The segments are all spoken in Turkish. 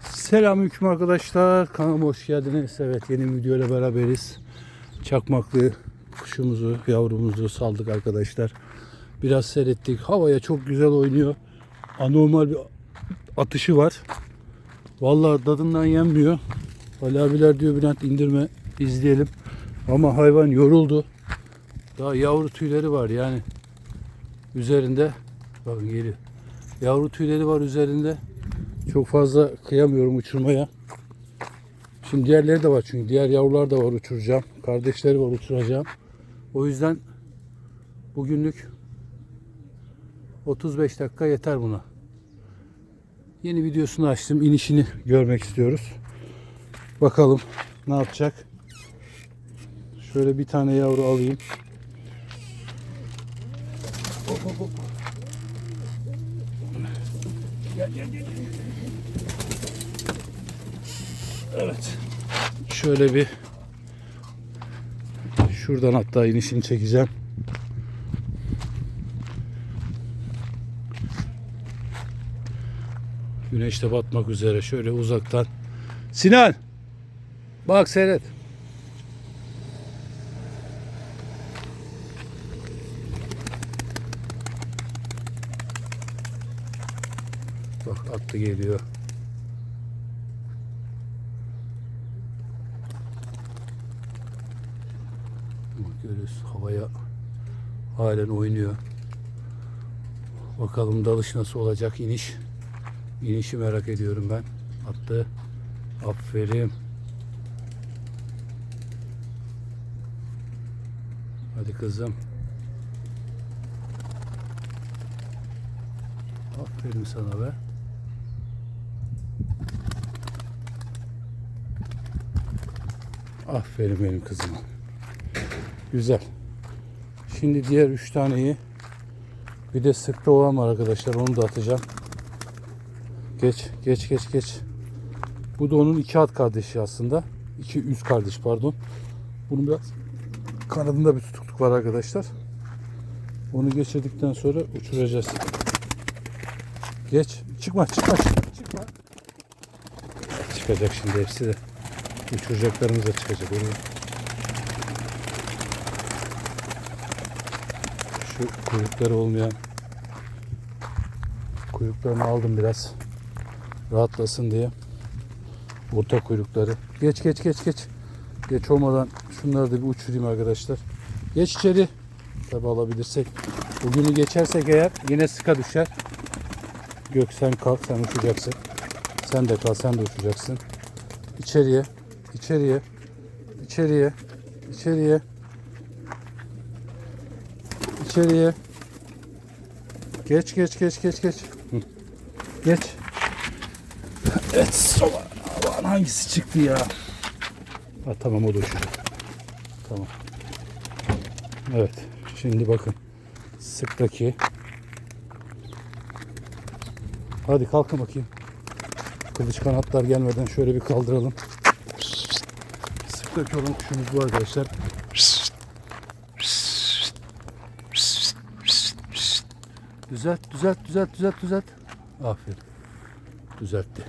Selamünaleyküm arkadaşlar. Kanalıma hoş geldiniz. Evet yeni video beraberiz. Çakmaklı kuşumuzu, yavrumuzu saldık arkadaşlar. Biraz seyrettik. Havaya çok güzel oynuyor. Anormal bir atışı var. Vallahi tadından yenmiyor. Ali abiler diyor Bülent indirme izleyelim. Ama hayvan yoruldu. Daha yavru tüyleri var yani. Üzerinde bakın geliyor. Yavru tüyleri var üzerinde. Çok fazla kıyamıyorum uçurmaya. Şimdi diğerleri de var çünkü diğer yavrular da var uçuracağım. Kardeşleri var uçuracağım. O yüzden bugünlük 35 dakika yeter buna. Yeni videosunu açtım. inişini görmek istiyoruz. Bakalım ne yapacak. Şöyle bir tane yavru alayım. Hop hop hop. Gel gel gel. Evet. Şöyle bir şuradan hatta inişini çekeceğim. Güneş de batmak üzere. Şöyle uzaktan. Sinan! Bak seyret. Bak attı geliyor. Bak görüyoruz havaya halen oynuyor. Bakalım dalış nasıl olacak iniş. İnişi merak ediyorum ben. Attı. Aferin. Hadi kızım. Aferin sana be. Aferin benim kızıma. Güzel. Şimdi diğer üç taneyi bir de sıkta olan var arkadaşlar. Onu da atacağım. Geç, geç, geç, geç. Bu da onun iki at kardeşi aslında. İki üst kardeş pardon. Bunun biraz kanadında bir tutukluk var arkadaşlar. Onu geçirdikten sonra uçuracağız. Geç. Çıkma, çıkma, çıkma. çıkma. Çıkacak şimdi hepsi de. Uçuracaklarımız da çıkacak. Oraya. Şu kuyrukları olmayan kuyruklarını aldım biraz. Rahatlasın diye. Orta kuyrukları. Geç geç geç geç. Geç olmadan şunları da bir uçurayım arkadaşlar. Geç içeri. Tabi alabilirsek. Bugünü geçersek eğer yine sıka düşer. Gök sen kalk sen uçacaksın. Sen de kal sen de uçacaksın. İçeriye. içeriye, içeriye, içeriye, içeriye. Geç geç geç geç geç. Hı. Geç. Evet sola. Aman hangisi çıktı ya? Ha, tamam o da uçuyor. Tamam. Evet. Şimdi bakın. Sıktaki. Hadi kalkın bakayım. Kılıç kanatlar gelmeden şöyle bir kaldıralım. Sıktaki olan kuşumuz bu arkadaşlar. Düzelt, düzelt, düzelt, düzelt, düzelt. Aferin. Düzeltti.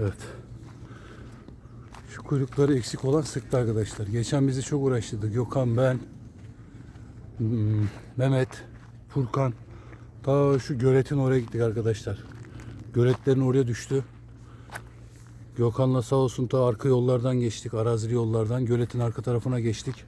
Evet. Şu kuyrukları eksik olan sıktı arkadaşlar. Geçen bizi çok uğraştırdı. Gökhan, ben, hmm, Mehmet, Furkan. Ta şu göletin oraya gittik arkadaşlar. Göletlerin oraya düştü. Gökhan'la sağ olsun ta arka yollardan geçtik. Arazili yollardan. Göletin arka tarafına geçtik.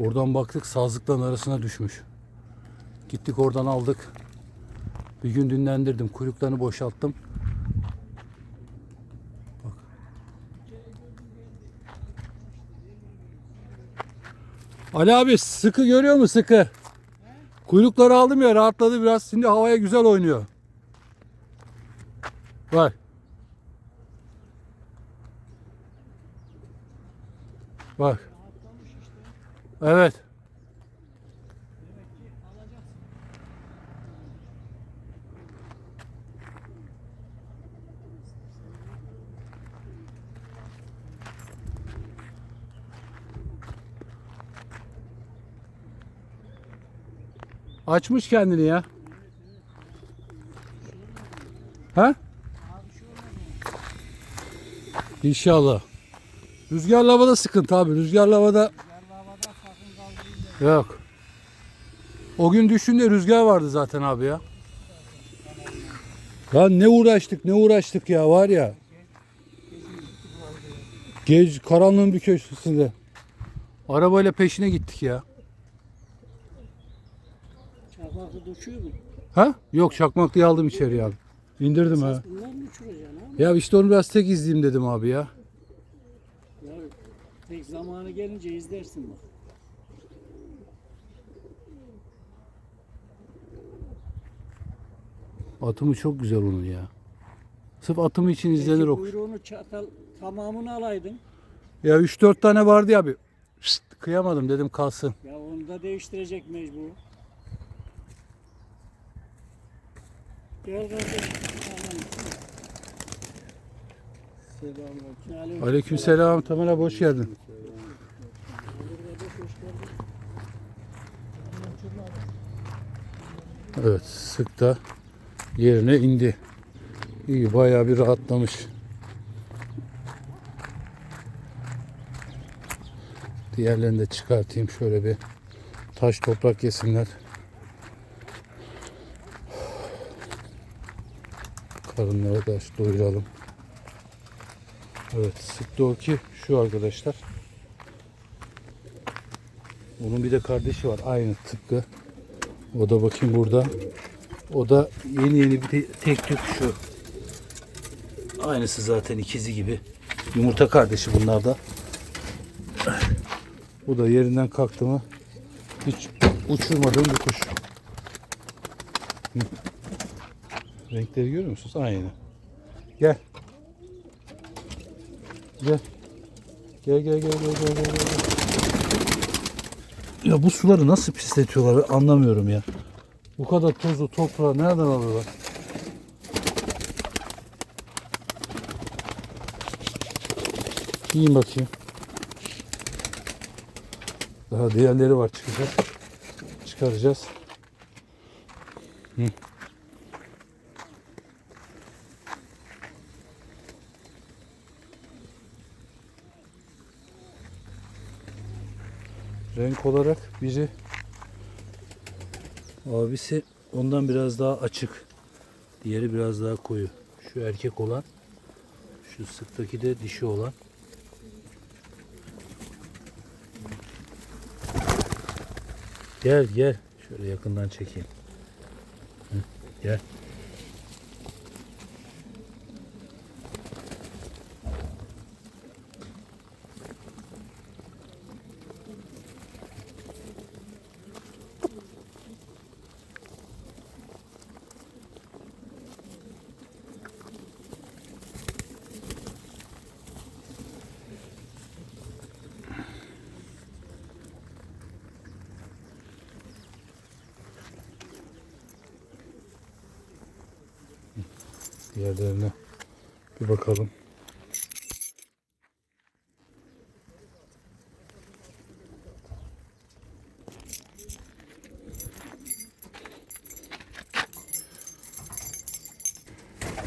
Oradan baktık sazlıkların arasına düşmüş. Gittik oradan aldık. Bir gün dinlendirdim. Kuyruklarını boşalttım. Bak. Ali abi sıkı görüyor mu sıkı? Kuyrukları aldım ya rahatladı biraz. Şimdi havaya güzel oynuyor. Bak. Bak. Evet. Açmış kendini ya. Ha? İnşallah. Rüzgarlı havada sıkıntı abi. Rüzgarlı havada yok. O gün düşünde rüzgar vardı zaten abi ya. Ya ne uğraştık ne uğraştık ya var ya. Gece karanlığın bir köşesinde. Arabayla peşine gittik ya. Çakmaklı uçuyor mu? Ha? Yok çakmaklıyı aldım içeriye abi. İndirdim ha. Bunlar mı uçuracaksın abi? Ya işte onu biraz tek izleyeyim dedim abi. Ya tek zamanı gelince izlersin bak. Atımı çok güzel onun ya. Sırf atımı için izlenir Peki o. kuyruğunu çatal tamamını alaydın. Ya 3-4 tane vardı ya abi. Şşt, kıyamadım dedim kalsın. Ya onu da değiştirecek mecbur. Gel kardeşim. Aman. Selamünaleyküm. Aleykümselam Tamer abi hoş geldin. Evet sık da yerine indi. İyi bayağı bir rahatlamış. Diğerlerini de çıkartayım şöyle bir taş toprak yesinler. Karınları da doyuralım. Evet sıktı o ki şu arkadaşlar. Bunun bir de kardeşi var aynı tıpkı. O da bakayım burada. O da yeni yeni bir tek tük şu. Aynısı zaten ikizi gibi. Yumurta kardeşi bunlar da. Bu da yerinden kalktı mı hiç uçurmadığım bir kuş. Renkleri görüyor musunuz? Aynı. Gel. Gel. Gel gel gel gel gel gel. gel. Ya bu suları nasıl pisletiyorlar ben anlamıyorum ya. Bu kadar tozu toprağı nereden alıyorlar? Yiyin bakayım. Daha diğerleri var çıkacak. Çıkaracağız. Hı. Renk olarak biri abisi ondan biraz daha açık. Diğeri biraz daha koyu. Şu erkek olan şu sıktaki de dişi olan. Gel gel. Şöyle yakından çekeyim. Hı, gel. Diğerlerine bir bakalım.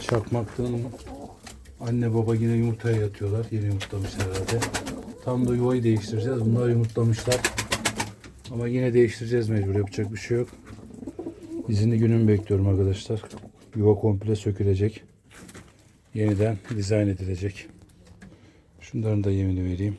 Çakmaklığın anne baba yine yumurtaya yatıyorlar. Yeni yumurtlamış herhalde. Tam da yuvayı değiştireceğiz. Bunlar yumurtlamışlar. Ama yine değiştireceğiz mecbur. Yapacak bir şey yok. İzinli günümü bekliyorum arkadaşlar. Yuva komple sökülecek. Yeniden dizayn edilecek. Şunların da yemini vereyim.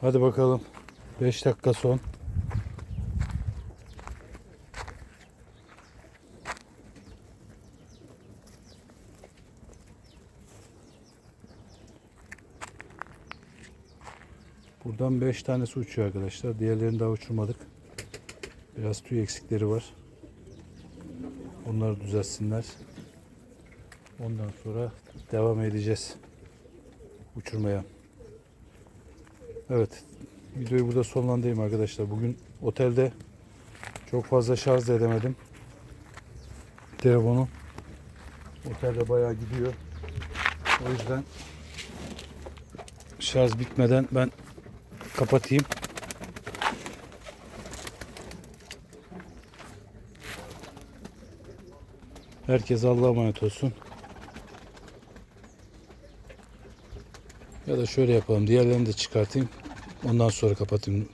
Hadi bakalım. 5 dakika son. Buradan 5 tanesi uçuyor arkadaşlar. Diğerlerini daha uçurmadık. Biraz tüy eksikleri var. Onları düzeltsinler. Ondan sonra devam edeceğiz uçurmaya. Evet. Videoyu burada sonlandırayım arkadaşlar. Bugün otelde çok fazla şarj edemedim. Telefonu. Otelde bayağı gidiyor. O yüzden şarj bitmeden ben kapatayım. Herkes Allah'a emanet olsun. Ya da şöyle yapalım. Diğerlerini de çıkartayım. Ondan sonra kapatayım.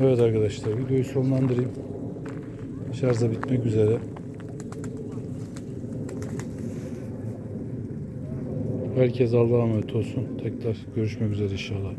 Evet arkadaşlar videoyu sonlandırayım. Şarj da bitmek üzere. Herkes Allah'a emanet olsun. Tekrar görüşmek üzere inşallah.